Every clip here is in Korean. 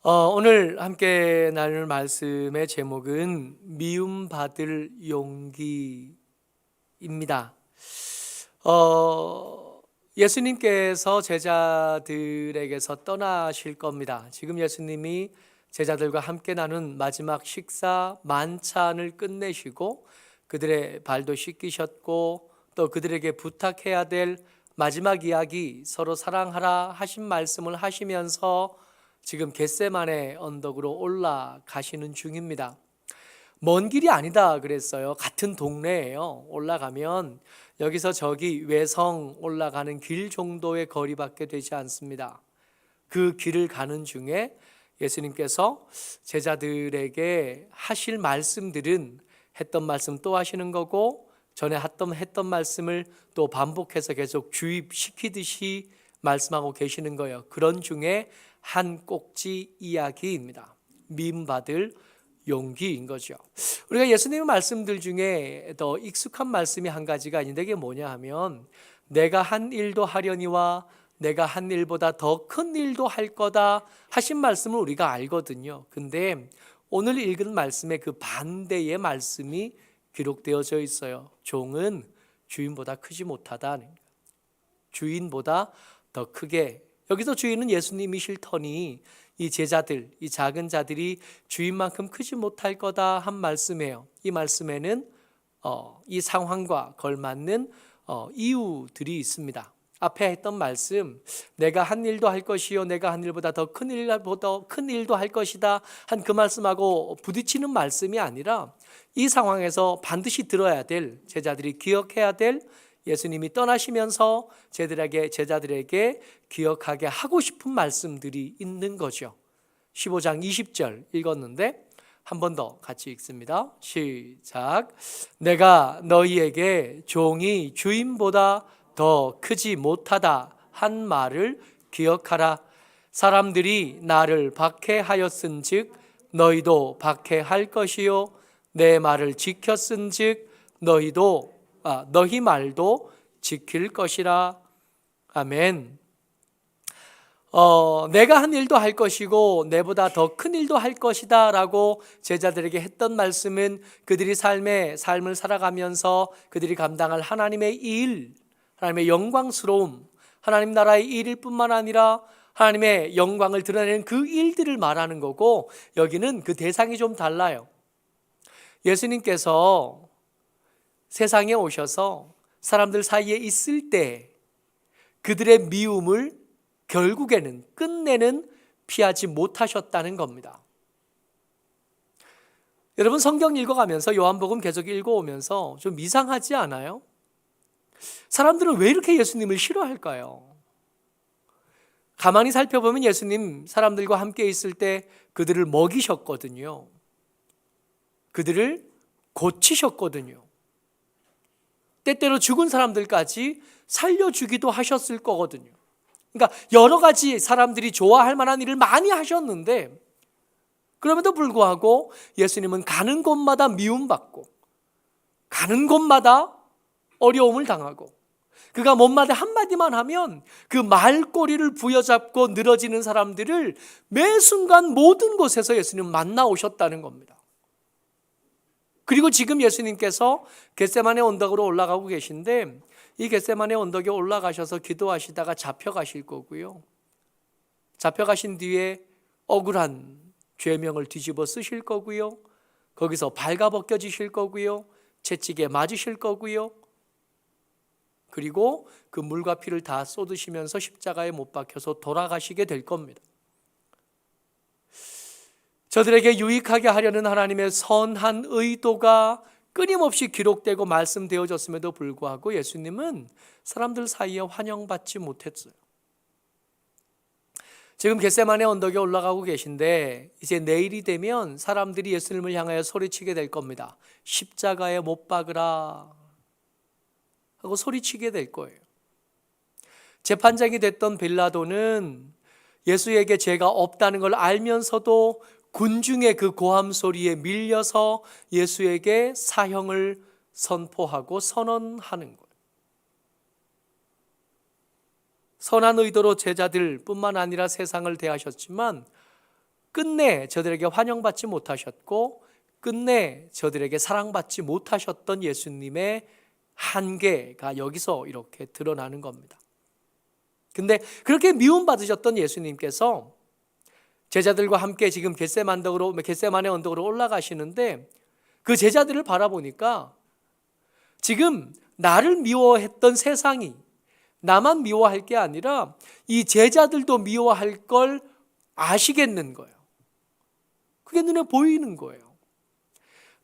어, 오늘 함께 나눌 말씀의 제목은 미움받을 용기입니다. 어, 예수님께서 제자들에게서 떠나실 겁니다. 지금 예수님이 제자들과 함께 나눈 마지막 식사 만찬을 끝내시고 그들의 발도 씻기셨고 또 그들에게 부탁해야 될 마지막 이야기 서로 사랑하라 하신 말씀을 하시면서 지금 겟세만의 언덕으로 올라가시는 중입니다. 먼 길이 아니다 그랬어요. 같은 동네예요. 올라가면 여기서 저기 외성 올라가는 길 정도의 거리밖에 되지 않습니다. 그 길을 가는 중에 예수님께서 제자들에게 하실 말씀들은 했던 말씀 또 하시는 거고 전에 했던 했던 말씀을 또 반복해서 계속 주입시키듯이 말씀하고 계시는 거예요. 그런 중에 한 꼭지 이야기입니다. 미움받을 용기인 거죠. 우리가 예수님의 말씀들 중에 더 익숙한 말씀이 한 가지가 있는데 이게 뭐냐 하면 내가 한 일도 하려니와 내가 한 일보다 더 큰 일도 할 거다 하신 말씀을 우리가 알거든요. 근데 오늘 읽은 말씀의 그 반대의 말씀이 기록되어져 있어요. 종은 주인보다 크지 못하다. 주인보다 더 크게 여기서 주인은 예수님이실 터니 이 제자들, 이 작은 자들이 주인만큼 크지 못할 거다 한 말씀이에요. 이 말씀에는 어, 이 상황과 걸맞는 어, 이유들이 있습니다. 앞에 했던 말씀, 내가 한 일도 할 것이요, 내가 한 일보다 더 큰 일보다 큰 일도 할 것이다 한 그 말씀하고 부딪히는 말씀이 아니라 이 상황에서 반드시 들어야 될 제자들이 기억해야 될 예수님이 떠나시면서 제들에게 제자들에게 기억하게 하고 싶은 말씀들이 있는 거죠. 15장 20절 읽었는데 한 번 더 같이 읽습니다. 시작. 내가 너희에게 종이 주인보다 더 크지 못하다 한 말을 기억하라. 사람들이 나를 박해하였은즉 너희도 박해할 것이요 내 말을 지켰은즉 너희도 아, 너희 말도 지킬 것이라. 아멘. 어, 내가 한 일도 할 것이고 내보다 더 큰 일도 할 것이다라고 제자들에게 했던 말씀은 그들이 삶의 삶을 살아가면서 그들이 감당할 하나님의 일, 하나님의 영광스러움, 하나님 나라의 일일 뿐만 아니라 하나님의 영광을 드러내는 그 일들을 말하는 거고 여기는 그 대상이 좀 달라요. 예수님께서 세상에 오셔서 사람들 사이에 있을 때 그들의 미움을 결국에는 끝내는 피하지 못하셨다는 겁니다. 여러분 성경 읽어가면서 요한복음 계속 읽어오면서 좀 이상하지 않아요? 사람들은 왜 이렇게 예수님을 싫어할까요? 가만히 살펴보면 예수님 사람들과 함께 있을 때 그들을 먹이셨거든요. 그들을 고치셨거든요. 때때로 죽은 사람들까지 살려주기도 하셨을 거거든요. 그러니까 여러 가지 사람들이 좋아할 만한 일을 많이 하셨는데 그럼에도 불구하고 예수님은 가는 곳마다 미움받고 가는 곳마다 어려움을 당하고 그가 못마다 한마디만 하면 그 말꼬리를 부여잡고 늘어지는 사람들을 매 순간 모든 곳에서 예수님 만나 오셨다는 겁니다. 그리고 지금 예수님께서 겟세만의 언덕으로 올라가고 계신데 이 겟세만의 언덕에 올라가셔서 기도하시다가 잡혀가실 거고요. 잡혀가신 뒤에 억울한 죄명을 뒤집어 쓰실 거고요. 거기서 발가벗겨지실 거고요. 채찍에 맞으실 거고요. 그리고 그 물과 피를 다 쏟으시면서 십자가에 못 박혀서 돌아가시게 될 겁니다. 저들에게 유익하게 하려는 하나님의 선한 의도가 끊임없이 기록되고 말씀되어졌음에도 불구하고 예수님은 사람들 사이에 환영받지 못했어요. 지금 겟세만의 언덕에 올라가고 계신데 이제 내일이 되면 사람들이 예수님을 향하여 소리치게 될 겁니다. 십자가에 못 박으라 하고 소리치게 될 거예요. 재판장이 됐던 빌라도는 예수에게 죄가 없다는 걸 알면서도 군중의 그 고함 소리에 밀려서 예수에게 사형을 선포하고 선언하는 거예요. 선한 의도로 제자들뿐만 아니라 세상을 대하셨지만 끝내 저들에게 환영받지 못하셨고 끝내 저들에게 사랑받지 못하셨던 예수님의 한계가 여기서 이렇게 드러나는 겁니다. 근데 그렇게 미움받으셨던 예수님께서 제자들과 함께 지금 겟세만덕으로 겟세만의 언덕으로 올라가시는데 그 제자들을 바라보니까 지금 나를 미워했던 세상이 나만 미워할 게 아니라 이 제자들도 미워할 걸 아시겠는 거예요. 그게 눈에 보이는 거예요.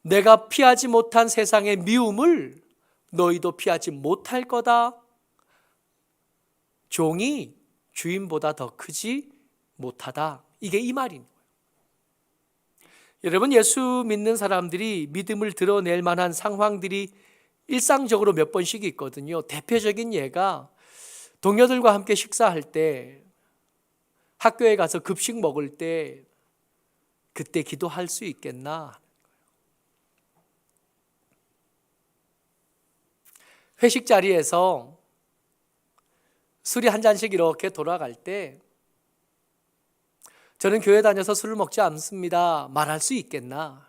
내가 피하지 못한 세상의 미움을 너희도 피하지 못할 거다. 종이 주인보다 더 크지 못하다. 이게 이 말인 거예요. 여러분 예수 믿는 사람들이 믿음을 드러낼 만한 상황들이 일상적으로 몇 번씩 있거든요. 대표적인 예가 동료들과 함께 식사할 때 학교에 가서 급식 먹을 때 그때 기도할 수 있겠나? 회식 자리에서 술이 한 잔씩 이렇게 돌아갈 때 저는 교회 다녀서 술을 먹지 않습니다. 말할 수 있겠나?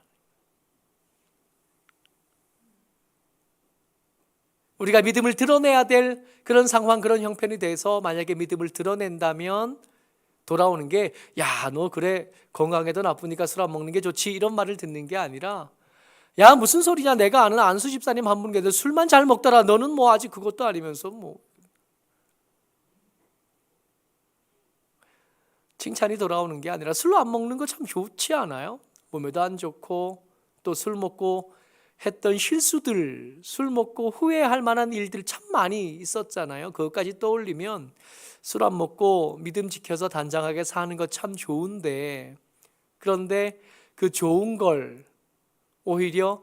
우리가 믿음을 드러내야 될 그런 상황, 그런 형편이 돼서 만약에 믿음을 드러낸다면 돌아오는 게, 야, 너 그래, 건강에도 나쁘니까 술 안 먹는 게 좋지. 이런 말을 듣는 게 아니라, 야, 무슨 소리냐. 내가 아는 안수 집사님 한분 계세요. 술만 잘 먹더라. 너는 뭐 아직 그것도 아니면서 뭐. 칭찬이 돌아오는 게 아니라 술로 안 먹는 거 참 좋지 않아요? 몸에도 안 좋고 또 술 먹고 했던 실수들, 술 먹고 후회할 만한 일들 참 많이 있었잖아요. 그것까지 떠올리면 술 안 먹고 믿음 지켜서 단장하게 사는 거 참 좋은데 그런데 그 좋은 걸 오히려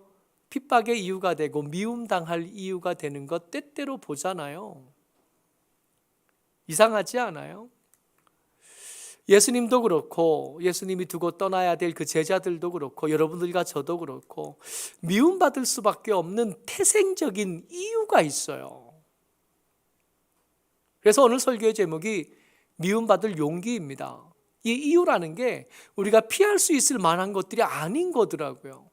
핍박의 이유가 되고 미움당할 이유가 되는 것 때때로 보잖아요. 이상하지 않아요? 예수님도 그렇고 예수님이 두고 떠나야 될 그 제자들도 그렇고 여러분들과 저도 그렇고 미움받을 수밖에 없는 태생적인 이유가 있어요. 그래서 오늘 설교의 제목이 미움받을 용기입니다. 이 이유라는 게 우리가 피할 수 있을 만한 것들이 아닌 거더라고요.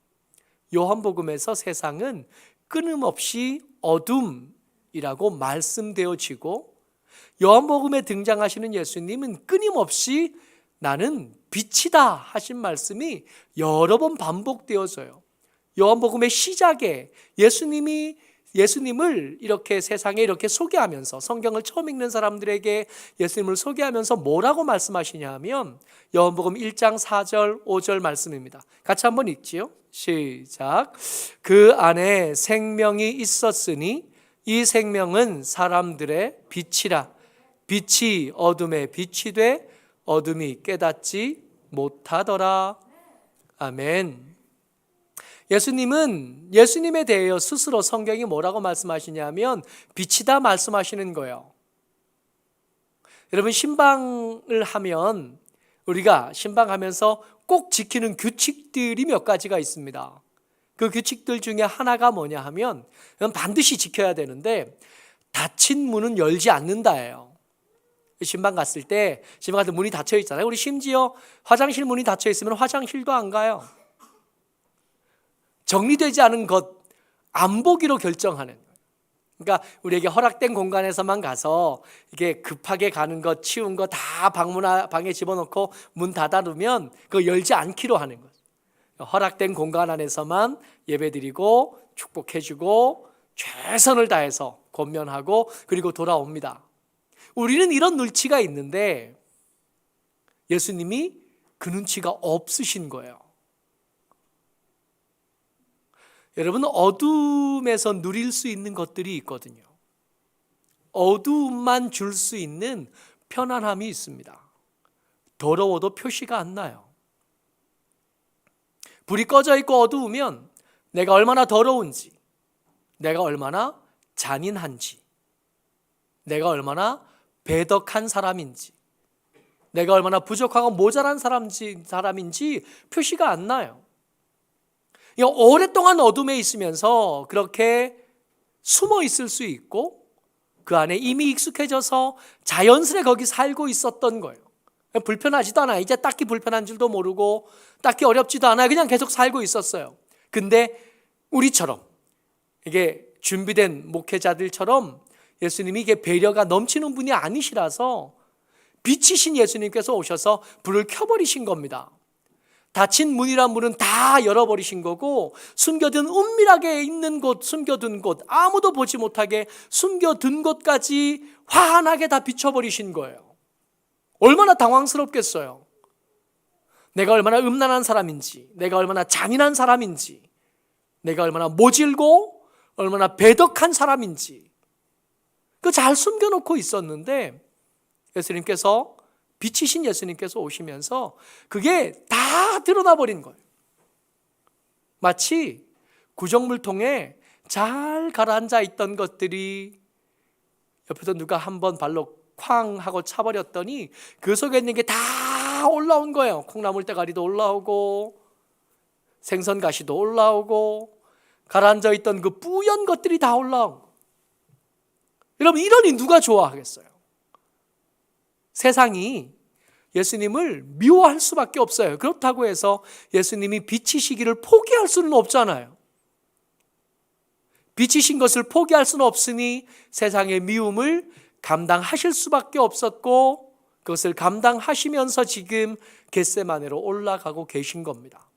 요한복음에서 세상은 끊임없이 어둠이라고 말씀되어지고 요한복음에 등장하시는 예수님은 끊임없이 나는 빛이다 하신 말씀이 여러 번 반복되어져요. 요한복음의 시작에 예수님이 예수님을 이렇게 세상에 이렇게 소개하면서 성경을 처음 읽는 사람들에게 예수님을 소개하면서 뭐라고 말씀하시냐 하면 요한복음 1장 4절 5절 말씀입니다. 같이 한번 읽지요. 시작. 그 안에 생명이 있었으니 이 생명은 사람들의 빛이라. 빛이 어둠에 빛이 돼 어둠이 깨닫지 못하더라. 아멘. 예수님은 예수님에 대하여 스스로 성경이 뭐라고 말씀하시냐면 빛이다 말씀하시는 거예요. 여러분 신방을 하면 우리가 신방하면서 꼭 지키는 규칙들이 몇 가지가 있습니다. 그 규칙들 중에 하나가 뭐냐 하면 반드시 지켜야 되는데 닫힌 문은 열지 않는다예요. 신방 갔을 때 신방 같은 문이 닫혀 있잖아요. 우리 심지어 화장실 문이 닫혀 있으면 화장실도 안 가요. 정리되지 않은 것 안 보기로 결정하는 그러니까 우리에게 허락된 공간에서만 가서 이게 급하게 가는 것, 치운 거 다 방문 방에 집어넣고 문 닫아두면 그 열지 않기로 하는 것. 허락된 공간 안에서만 예배드리고 축복해주고 최선을 다해서 권면하고 그리고 돌아옵니다. 우리는 이런 눈치가 있는데 예수님이 그 눈치가 없으신 거예요. 여러분 어둠에서 누릴 수 있는 것들이 있거든요. 어두움만 줄 수 있는 편안함이 있습니다. 더러워도 표시가 안 나요. 불이 꺼져 있고 어두우면 내가 얼마나 더러운지, 내가 얼마나 잔인한지, 내가 얼마나 배덕한 사람인지, 내가 얼마나 부족하고 모자란 사람인지, 사람인지 표시가 안 나요. 오랫동안 어둠에 있으면서 그렇게 숨어 있을 수 있고 그 안에 이미 익숙해져서 자연스레 거기 살고 있었던 거예요. 불편하지도 않아요. 이제 딱히 불편한 줄도 모르고 딱히 어렵지도 않아요. 그냥 계속 살고 있었어요. 근데 우리처럼 이게 준비된 목회자들처럼 예수님이 이게 배려가 넘치는 분이 아니시라서 빛이신 예수님께서 오셔서 불을 켜버리신 겁니다. 닫힌 문이란 문은 다 열어버리신 거고 숨겨둔 은밀하게 있는 곳, 숨겨둔 곳, 아무도 보지 못하게 숨겨둔 곳까지 환하게 다 비춰버리신 거예요. 얼마나 당황스럽겠어요. 내가 얼마나 음란한 사람인지, 내가 얼마나 잔인한 사람인지, 내가 얼마나 모질고 얼마나 배덕한 사람인지 그 잘 숨겨놓고 있었는데 예수님께서 빛이신 예수님께서 오시면서 그게 다 드러나 버린 거예요. 마치 구정물통에 잘 가라앉아 있던 것들이 옆에서 누가 한 번 발로 쾅 하고 차버렸더니 그 속에 있는 게 다 올라온 거예요. 콩나물 대가리도 올라오고 생선 가시도 올라오고 가라앉아 있던 그 뿌연 것들이 다 올라온 거. 여러분 이러니 누가 좋아하겠어요? 세상이 예수님을 미워할 수밖에 없어요. 그렇다고 해서 예수님이 빛이시기를 포기할 수는 없잖아요. 빛이신 것을 포기할 수는 없으니 세상의 미움을 감당하실 수밖에 없었고 그것을 감당하시면서 지금 겟세마네로 올라가고 계신 겁니다.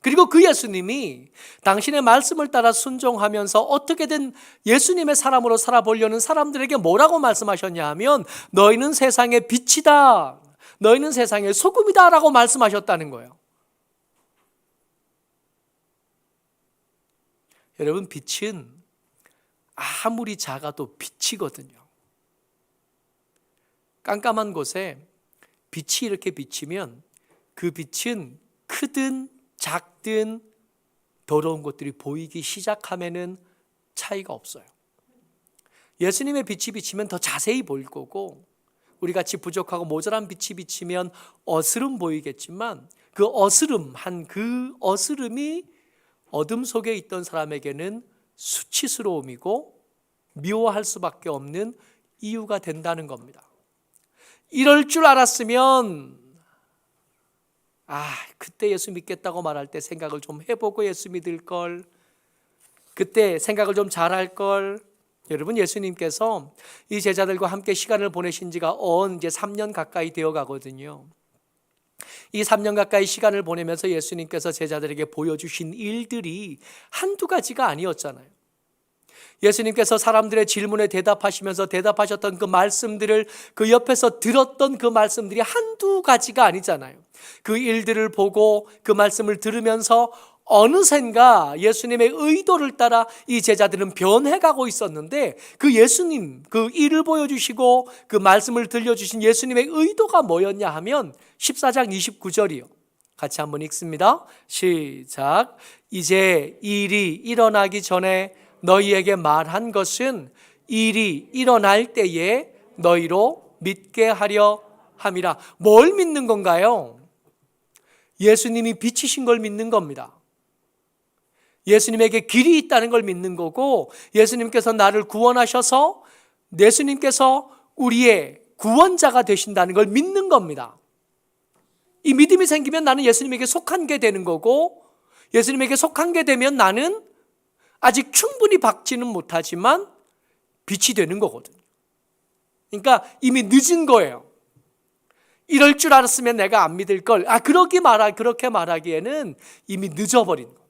그리고 그 예수님이 당신의 말씀을 따라 순종하면서 어떻게든 예수님의 사람으로 살아보려는 사람들에게 뭐라고 말씀하셨냐 하면 너희는 세상의 빛이다. 너희는 세상의 소금이다. 라고 말씀하셨다는 거예요. 여러분, 빛은 아무리 작아도 빛이거든요. 깜깜한 곳에 빛이 이렇게 비치면 그 빛은 크든 작든 더러운 것들이 보이기 시작하면은 차이가 없어요. 예수님의 빛이 비치면 더 자세히 보일 거고 우리 같이 부족하고 모자란 빛이 비치면 어스름 보이겠지만 그 어스름한 그 어스름이 어둠 속에 있던 사람에게는 수치스러움이고 미워할 수밖에 없는 이유가 된다는 겁니다. 이럴 줄 알았으면 아, 그때 예수 믿겠다고 말할 때 생각을 좀 해보고 예수 믿을 걸. 그때 생각을 좀 잘할 걸. 여러분 예수님께서 이 제자들과 함께 시간을 보내신 지가 언 이제 3년 가까이 되어 가거든요. 이 3년 가까이 시간을 보내면서 예수님께서 제자들에게 보여주신 일들이 한두 가지가 아니었잖아요. 예수님께서 사람들의 질문에 대답하시면서 대답하셨던 그 말씀들을 그 옆에서 들었던 그 말씀들이 한두 가지가 아니잖아요. 그 일들을 보고 그 말씀을 들으면서 어느샌가 예수님의 의도를 따라 이 제자들은 변해가고 있었는데 그 예수님 그 일을 보여주시고 그 말씀을 들려주신 예수님의 의도가 뭐였냐 하면 14장 29절이요. 같이 한번 읽습니다. 시작. 이제 일이 일어나기 전에 너희에게 말한 것은 일이 일어날 때에 너희로 믿게 하려 함이라. 뭘 믿는 건가요? 예수님이 빛이신 걸 믿는 겁니다. 예수님에게 길이 있다는 걸 믿는 거고 예수님께서 나를 구원하셔서 예수님께서 우리의 구원자가 되신다는 걸 믿는 겁니다. 이 믿음이 생기면 나는 예수님에게 속한 게 되는 거고 예수님에게 속한 게 되면 나는 아직 충분히 받지는 못하지만 빛이 되는 거거든요. 그러니까 이미 늦은 거예요. 이럴 줄 알았으면 내가 안 믿을 걸. 아, 그렇게 말하, 그렇게 말하기에는 이미 늦어버린 거.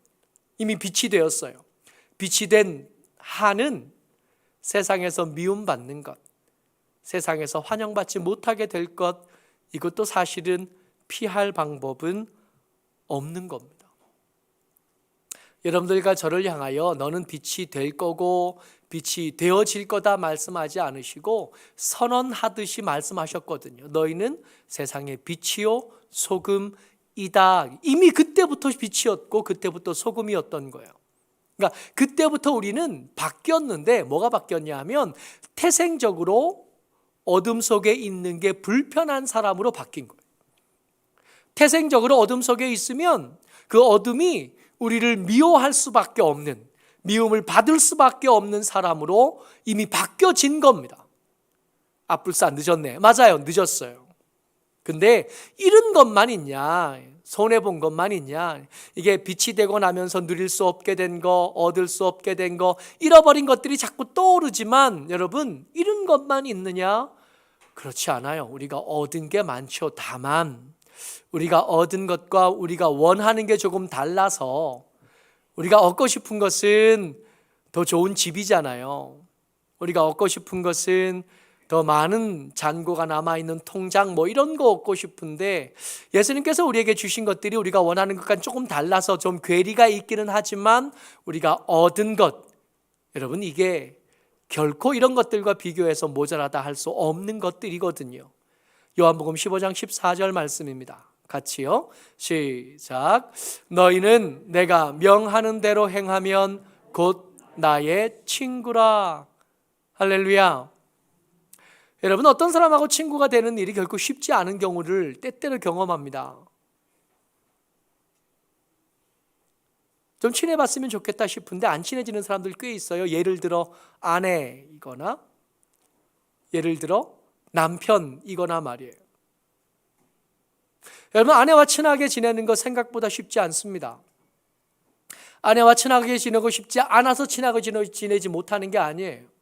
이미 빛이 되었어요. 빛이 된 한은 세상에서 미움받는 것, 세상에서 환영받지 못하게 될 것, 이것도 사실은 피할 방법은 없는 겁니다. 여러분들과 저를 향하여 너는 빛이 될 거고 빛이 되어질 거다 말씀하지 않으시고 선언하듯이 말씀하셨거든요. 너희는 세상의 빛이요 소금 이다. 이미 그때부터 빛이었고 그때부터 소금이었던 거예요. 그러니까 그때부터 우리는 바뀌었는데 뭐가 바뀌었냐 하면 태생적으로 어둠 속에 있는 게 불편한 사람으로 바뀐 거예요. 태생적으로 어둠 속에 있으면 그 어둠이 우리를 미워할 수밖에 없는 미움을 받을 수밖에 없는 사람으로 이미 바뀌어진 겁니다. 앞불사 늦었네. 맞아요. 늦었어요. 근데 잃은 것만 있냐? 손해 본 것만 있냐? 이게 빛이 되고 나면서 누릴 수 없게 된 거, 얻을 수 없게 된 거, 잃어버린 것들이 자꾸 떠오르지만 여러분, 잃은 것만 있느냐? 그렇지 않아요. 우리가 얻은 게 많죠. 다만 우리가 얻은 것과 우리가 원하는 게 조금 달라서 우리가 얻고 싶은 것은 더 좋은 집이잖아요. 우리가 얻고 싶은 것은 더 많은 잔고가 남아있는 통장 뭐 이런 거 얻고 싶은데 예수님께서 우리에게 주신 것들이 우리가 원하는 것과 조금 달라서 좀 괴리가 있기는 하지만 우리가 얻은 것 여러분 이게 결코 이런 것들과 비교해서 모자라다 할 수 없는 것들이거든요. 요한복음 15장 14절 말씀입니다. 같이요. 시작. 너희는 내가 명하는 대로 행하면 곧 나의 친구라. 할렐루야. 여러분 어떤 사람하고 친구가 되는 일이 결코 쉽지 않은 경우를 때때로 경험합니다. 좀 친해봤으면 좋겠다 싶은데 안 친해지는 사람들 꽤 있어요. 예를 들어 아내이거나 예를 들어 남편이거나 말이에요. 여러분 아내와 친하게 지내는 거 생각보다 쉽지 않습니다. 아내와 친하게 지내고 싶지 않아서 친하게 지내지 못하는 게 아니에요.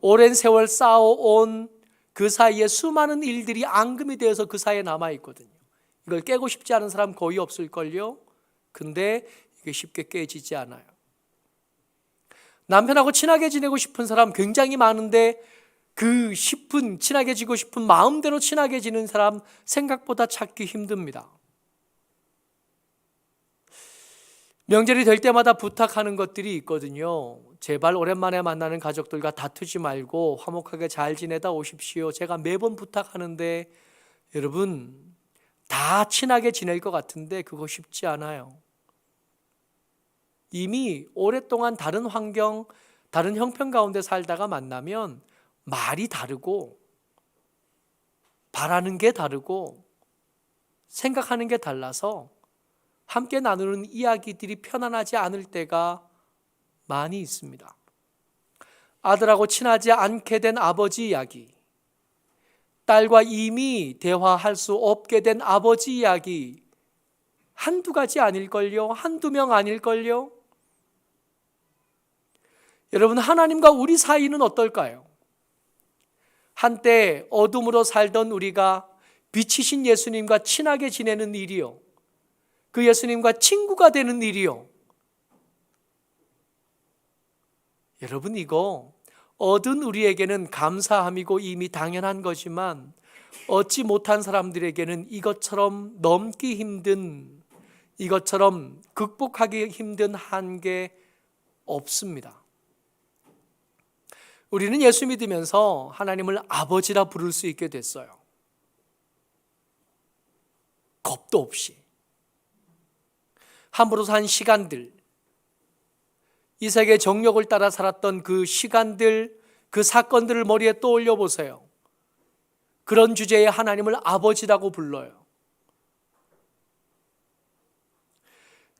오랜 세월 쌓아온 그 사이에 수많은 일들이 앙금이 되어서 그 사이에 남아 있거든요. 이걸 깨고 싶지 않은 사람 거의 없을걸요. 근데 이게 쉽게 깨지지 않아요. 남편하고 친하게 지내고 싶은 사람 굉장히 많은데 그 싶은 친하게 지고 싶은 마음대로 친하게 지는 사람 생각보다 찾기 힘듭니다. 명절이 될 때마다 부탁하는 것들이 있거든요. 제발 오랜만에 만나는 가족들과 다투지 말고 화목하게 잘 지내다 오십시오. 제가 매번 부탁하는데 여러분 다 친하게 지낼 것 같은데 그거 쉽지 않아요. 이미 오랫동안 다른 환경, 다른 형편 가운데 살다가 만나면 말이 다르고 바라는 게 다르고 생각하는 게 달라서 함께 나누는 이야기들이 편안하지 않을 때가 많이 있습니다. 아들하고 친하지 않게 된 아버지 이야기, 딸과 이미 대화할 수 없게 된 아버지 이야기, 한두 가지 아닐걸요? 한두 명 아닐걸요? 여러분, 하나님과 우리 사이는 어떨까요? 한때 어둠으로 살던 우리가 빛이신 예수님과 친하게 지내는 일이요. 그 예수님과 친구가 되는 일이요. 여러분 이거 얻은 우리에게는 감사함이고 이미 당연한 거지만 얻지 못한 사람들에게는 이것처럼 넘기 힘든 이것처럼 극복하기 힘든 한계 없습니다. 우리는 예수 믿으면서 하나님을 아버지라 부를 수 있게 됐어요. 겁도 없이. 함부로 산 시간들, 이 세계 정욕을 따라 살았던 그 시간들, 그 사건들을 머리에 떠올려 보세요. 그런 주제에 하나님을 아버지라고 불러요.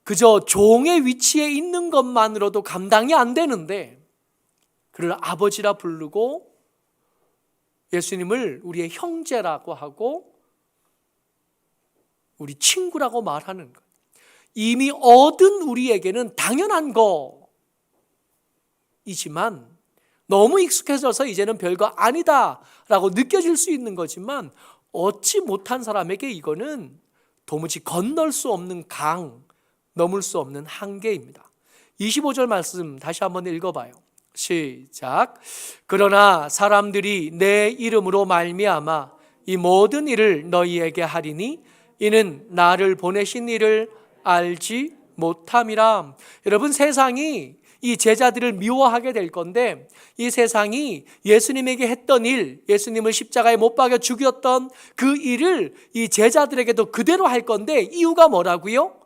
그저 종의 위치에 있는 것만으로도 감당이 안 되는데, 그를 아버지라 부르고 예수님을 우리의 형제라고 하고 우리 친구라고 말하는 것. 이미 얻은 우리에게는 당연한 거 이지만 너무 익숙해져서 이제는 별거 아니다라고 느껴질 수 있는 거지만 얻지 못한 사람에게 이거는 도무지 건널 수 없는 강, 넘을 수 없는 한계입니다. 25절 말씀 다시 한번 읽어봐요. 시작. 그러나 사람들이 내 이름으로 말미암아 이 모든 일을 너희에게 하리니 이는 나를 보내신 이를 알지 못함이라. 여러분 세상이 이 제자들을 미워하게 될 건데 이 세상이 예수님에게 했던 일, 예수님을 십자가에 못 박여 죽였던 그 일을 이 제자들에게도 그대로 할 건데 이유가 뭐라고요?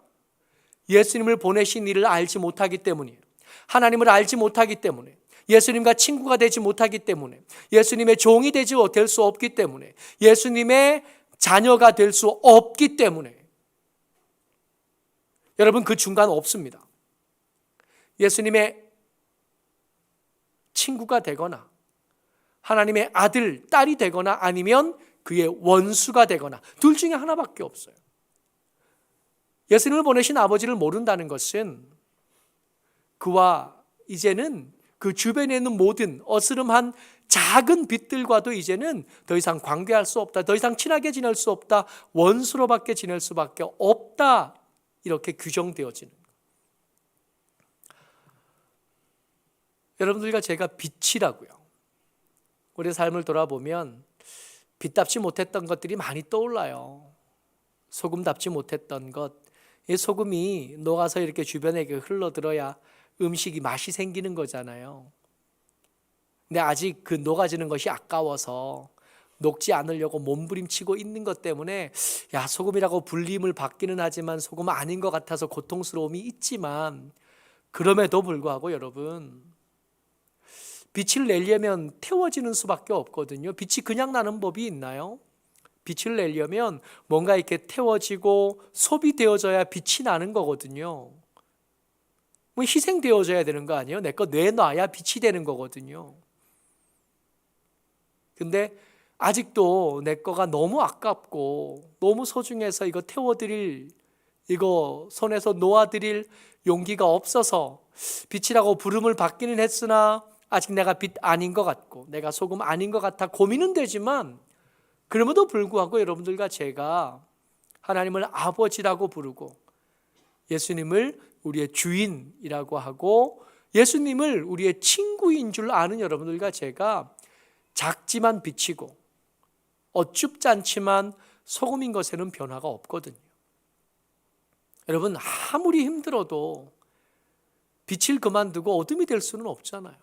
예수님을 보내신 일을 알지 못하기 때문이에요. 하나님을 알지 못하기 때문에 예수님과 친구가 되지 못하기 때문에 예수님의 종이 되지 될 수 없기 때문에 예수님의 자녀가 될 수 없기 때문에 여러분 그 중간 없습니다. 예수님의 친구가 되거나 하나님의 아들, 딸이 되거나 아니면 그의 원수가 되거나 둘 중에 하나밖에 없어요. 예수님을 보내신 아버지를 모른다는 것은 그와 이제는 그 주변에 있는 모든 어스름한 작은 빛들과도 이제는 더 이상 관계할 수 없다. 더 이상 친하게 지낼 수 없다. 원수로밖에 지낼 수밖에 없다. 이렇게 규정되어지는 거예요. 여러분들과 제가 빛이라고요. 우리 삶을 돌아보면 빛답지 못했던 것들이 많이 떠올라요. 소금답지 못했던 것. 이 소금이 녹아서 이렇게 주변에 흘러들어야 음식이 맛이 생기는 거잖아요. 근데 아직 그 녹아지는 것이 아까워서 녹지 않으려고 몸부림치고 있는 것 때문에 야 소금이라고 불림을 받기는 하지만 소금은 아닌 것 같아서 고통스러움이 있지만 그럼에도 불구하고 여러분 빛을 내려면 태워지는 수밖에 없거든요. 빛이 그냥 나는 법이 있나요? 빛을 내려면 뭔가 이렇게 태워지고 소비되어져야 빛이 나는 거거든요. 뭐 희생되어져야 되는 거 아니에요? 내 거 내놔야 빛이 되는 거거든요. 근데 아직도 내 거가 너무 아깝고 너무 소중해서 이거 태워드릴 이거 손에서 놓아드릴 용기가 없어서 빛이라고 부름을 받기는 했으나 아직 내가 빛 아닌 것 같고 내가 소금 아닌 것 같아 고민은 되지만 그럼에도 불구하고 여러분들과 제가 하나님을 아버지라고 부르고 예수님을 우리의 주인이라고 하고 예수님을 우리의 친구인 줄 아는 여러분들과 제가 작지만 비치고 어쭙지 않지만 소금인 것에는 변화가 없거든요. 여러분 아무리 힘들어도 빛을 그만두고 어둠이 될 수는 없잖아요.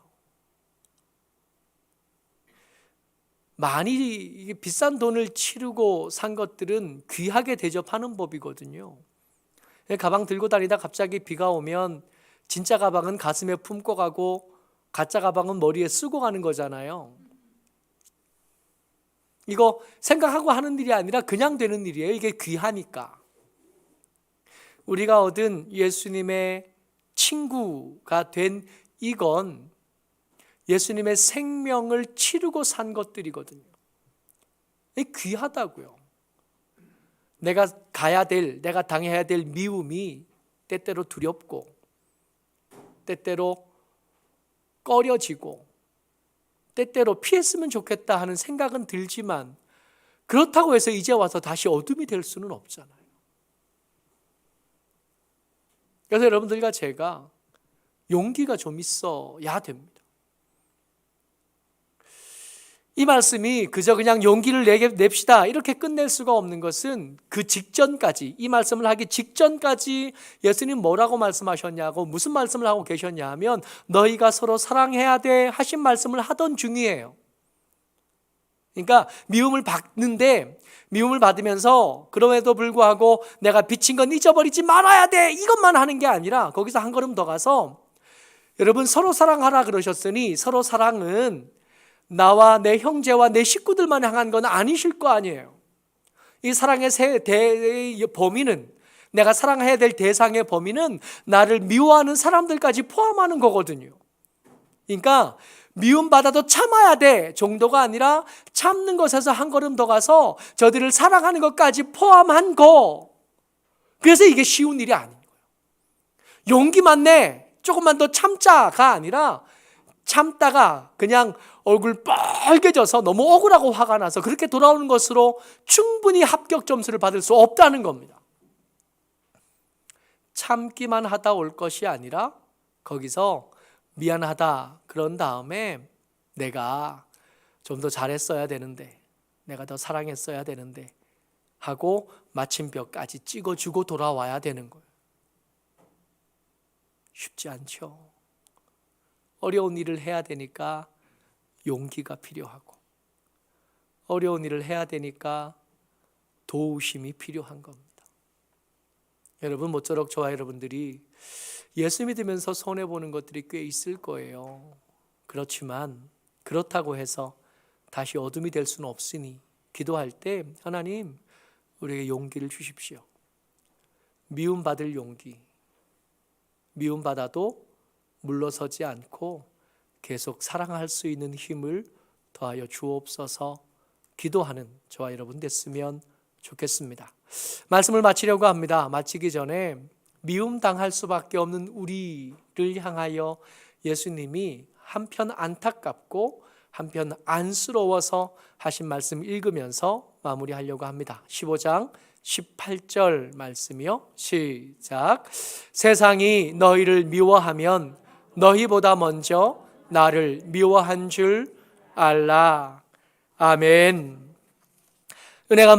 많이 비싼 돈을 치르고 산 것들은 귀하게 대접하는 법이거든요. 가방 들고 다니다 갑자기 비가 오면 진짜 가방은 가슴에 품고 가고 가짜 가방은 머리에 쓰고 가는 거잖아요. 이거 생각하고 하는 일이 아니라 그냥 되는 일이에요. 이게 귀하니까. 우리가 얻은 예수님의 친구가 된 이건 예수님의 생명을 치르고 산 것들이거든요. 귀하다고요. 내가 가야 될, 내가 당해야 될 미움이 때때로 두렵고, 때때로 꺼려지고, 때때로 피했으면 좋겠다 하는 생각은 들지만, 그렇다고 해서 이제 와서 다시 어둠이 될 수는 없잖아요. 그래서 여러분들과 제가 용기가 좀 있어야 됩니다. 이 말씀이 그저 그냥 용기를 내게 냅시다 이렇게 끝낼 수가 없는 것은 그 직전까지 이 말씀을 하기 직전까지 예수님 뭐라고 말씀하셨냐고 무슨 말씀을 하고 계셨냐 하면 너희가 서로 사랑해야 돼 하신 말씀을 하던 중이에요. 그러니까 미움을 받는데 미움을 받으면서 그럼에도 불구하고 내가 비친 건 잊어버리지 말아야 돼 이것만 하는 게 아니라 거기서 한 걸음 더 가서 여러분 서로 사랑하라 그러셨으니 서로 사랑은 나와 내 형제와 내 식구들만 향한 건 아니실 거 아니에요. 이 사랑의 세 대, 범위는 내가 사랑해야 될 대상의 범위는 나를 미워하는 사람들까지 포함하는 거거든요. 그러니까 미움받아도 참아야 돼 정도가 아니라 참는 것에서 한 걸음 더 가서 저들을 사랑하는 것까지 포함한 거. 그래서 이게 쉬운 일이 아닌 거예요. 용기만 내. 조금만 더 참자가 아니라 참다가 그냥 얼굴 빨개져서 너무 억울하고 화가 나서 그렇게 돌아오는 것으로 충분히 합격 점수를 받을 수 없다는 겁니다. 참기만 하다 올 것이 아니라 거기서 미안하다 그런 다음에 내가 좀 더 잘했어야 되는데 내가 더 사랑했어야 되는데 하고 마침표까지 찍어주고 돌아와야 되는 거예요. 쉽지 않죠. 어려운 일을 해야 되니까 용기가 필요하고 어려운 일을 해야 되니까 도우심이 필요한 겁니다. 여러분 모쪼록 저와 여러분들이 예수 믿으면서 손해 보는 것들이 꽤 있을 거예요. 그렇지만 그렇다고 해서 다시 어둠이 될 수는 없으니 기도할 때 하나님 우리에게 용기를 주십시오. 미움 받을 용기. 미움 받아도 물러서지 않고 계속 사랑할 수 있는 힘을 더하여 주옵소서 기도하는 저와 여러분 됐으면 좋겠습니다. 말씀을 마치려고 합니다. 마치기 전에 미움 당할 수밖에 없는 우리를 향하여 예수님이 한편 안타깝고 한편 안쓰러워서 하신 말씀 읽으면서 마무리하려고 합니다. 15장 18절 말씀이요. 시작. 세상이 너희를 미워하면 너희보다 먼저 나를 미워한 줄 알라. 아멘. 은혜가